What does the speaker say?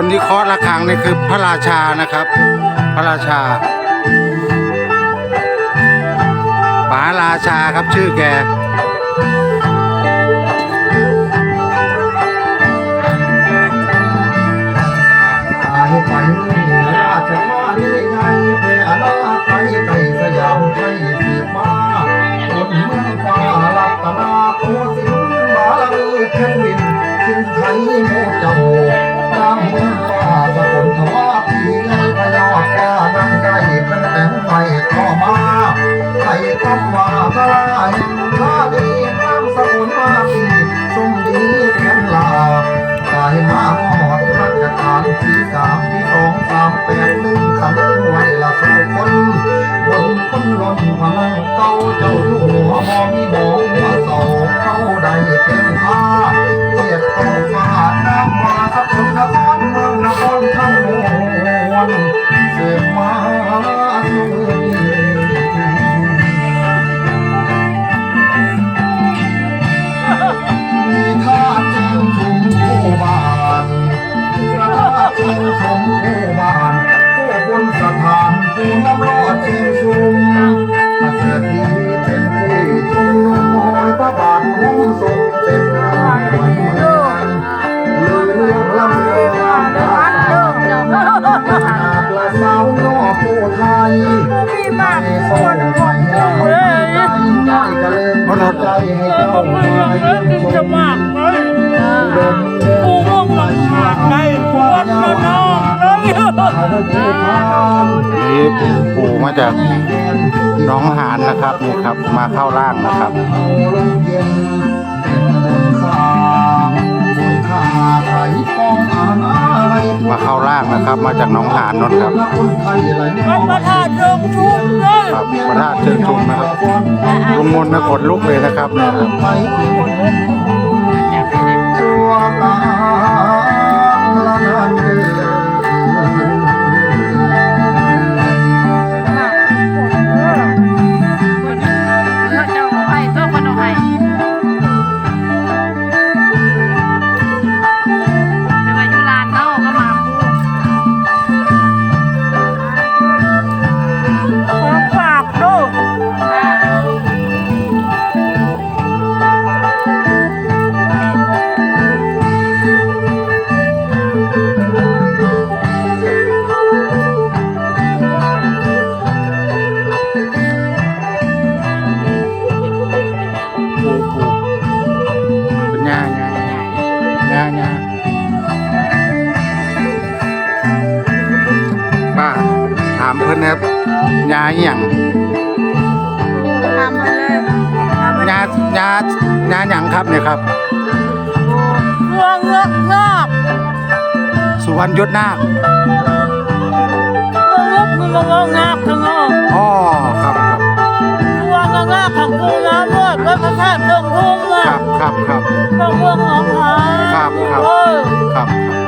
คนที่เคาะระฆังนี่คือพระราชานะครับ พระราชาป๋าราชาครับชื่อแกไปราชมาลีใหญ่แผ่อาณาไกลไกลสยามไทยสืบมาคนเมืองบินสินไทยโมเจ้าำว่าพระราแห่งท่าดีน้ำสมุนมาปีสมดีแข็งลาตายมาหอ ธาตุแจ้งชุมผู้บานผู้บนสถานผู้น้ำร จากน้องหานนะครับนี่ครับ มาเข้าร่างนะครับมาเข้าร่างนะครับ มาจากน้องหานนนท์ครับมันมาถ่ายเชิงชุมเลยครับพระธาตุเชิงชุมนะครับลุงมนต์นะขนลุกเลยนะครับเนี่ยครับาย่าป้าถามเพิ่นนะครับย่าอหย่างทำมาเลยทำมาย่าย่าย่าหยังครับเนี่ยครับเงือกเงือกเงือกสุวรรณยศนาคเงือกเงือกเงือกเงือกเงือกอ๋อครับครับตัวเงือกเงือกของกูน้ำเลือดแล้วพระธาตุเชิงทุ่งคอะรับครับครับก็เมืองหนองหาน ครับครับ